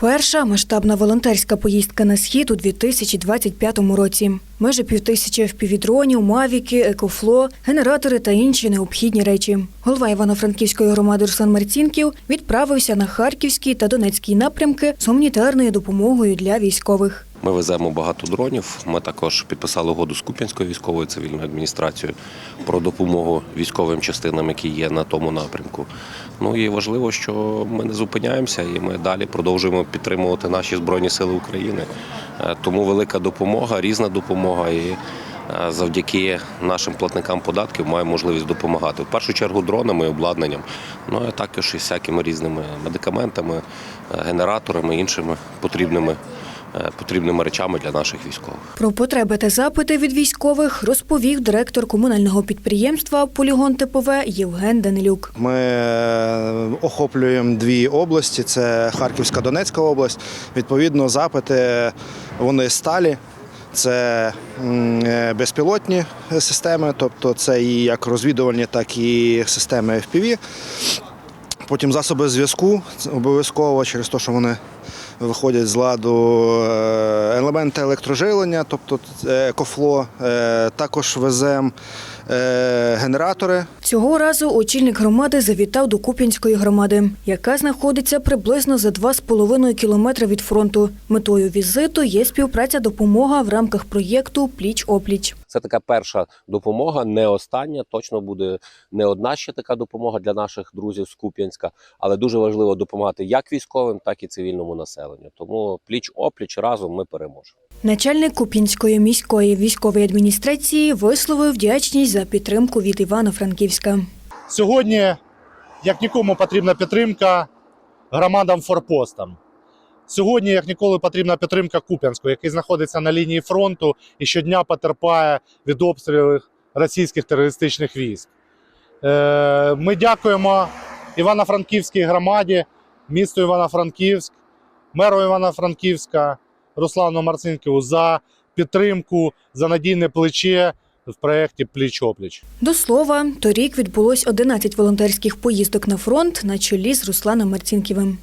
Перша масштабна волонтерська поїздка на схід у 2025 році. Майже півтисячі впівдронів, мавіки, екофло, генератори та інші необхідні речі. Голова Івано-Франківської громади Руслан Марцінків відправився на Харківський та Донецький напрямки з гуманітарною допомогою для військових. Ми веземо багато дронів. Ми також підписали угоду з Куп'янською військовою цивільною адміністрацією про допомогу військовим частинам, які є на тому напрямку. Ну і важливо, що ми не зупиняємося, і ми далі продовжуємо підтримувати наші збройні сили України. Е, Тому велика допомога, різна допомога. І е, завдяки нашим платникам податків маємо можливість допомагати. В першу чергу дронами, обладнанням, ну а також і всякими різними медикаментами, е, генераторами, іншими потрібними потрібними речами для наших військових. Про потреби та запити від військових розповів директор комунального підприємства Полігон Типове Євген Данилюк. Ми е, охоплюємо дві області: це Харківська Донецька область. Відповідно, запити вони сталі. Це е, безпілотні системи, тобто це і як розвідувальні, так і системи FPV. Потім засоби зв'язку обов'язково через те, що вони виходять з ладу е, елементи електрожилення, тобто кофло, екофло. Е, Також веземо е, генератори Цього разу очільник громади завітав до Куп'янської громади, яка знаходиться приблизно за 2,5 кілометри від фронту. Метою візиту є співпраця допомога в рамках проєкту Пліч опліч. Це така перша допомога, не остання. Точно буде не одна ще така допомога для наших друзів з Куп'янська, але дуже важливо допомагати як військовим, так і цивільному населенню. Тому пліч опліч разом ми переможемо. Начальник Куп'янської міської військової адміністрації висловив вдячність за підтримку від Івано-Франківська. Сьогодні, як нікому, потрібна підтримка громадам форпостам. Сьогодні, як ніколи, потрібна підтримка Куп'янського, який знаходиться на лінії фронту і щодня потерпає від обстрілів російських терористичних військ. Е, Ми дякуємо Івано-Франківській громаді, місту Івано-Франківськ, меру Івано-Франківська Руслану Марцинківу за підтримку, за надійне плече в проєкті Пліч-опліч. До слова, торік відбулось 11 волонтерських поїздок на фронт на чолі з Русланом Марцінківим.